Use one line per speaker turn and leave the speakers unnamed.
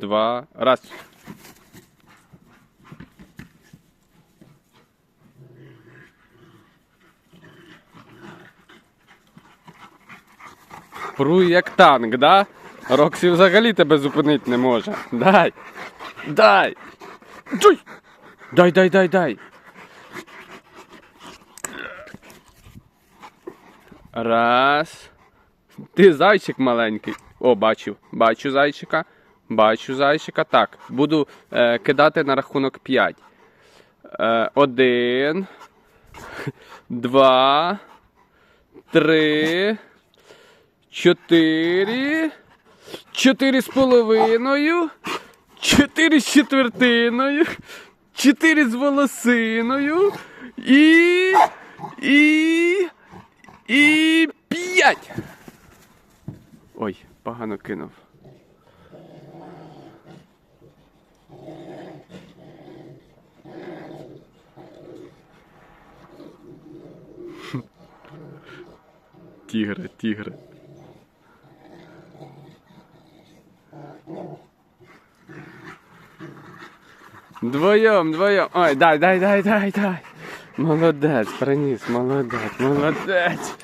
два, раз. Пруй як танк, да? Роксі взагалі тебе зупинити не може. Дай! Дай! Дай! Дай, дай, дай, дай! Раз. Ти зайчик маленький. О, бачив. Бачу зайчика. Бачу зайчика. Так, буду е, кидати на рахунок 5. Е, один. Два. Три. Чотири. Чотири з половиною. Чотири з четвертиною. Чотири з волосиною. І. І. І п'ять. Ой, погано кинув. Тігра, тігра. Двоєм, двоєм. Ой, дай, дай, дай, дай, дай. Молодець, приніс, молодець, молодець.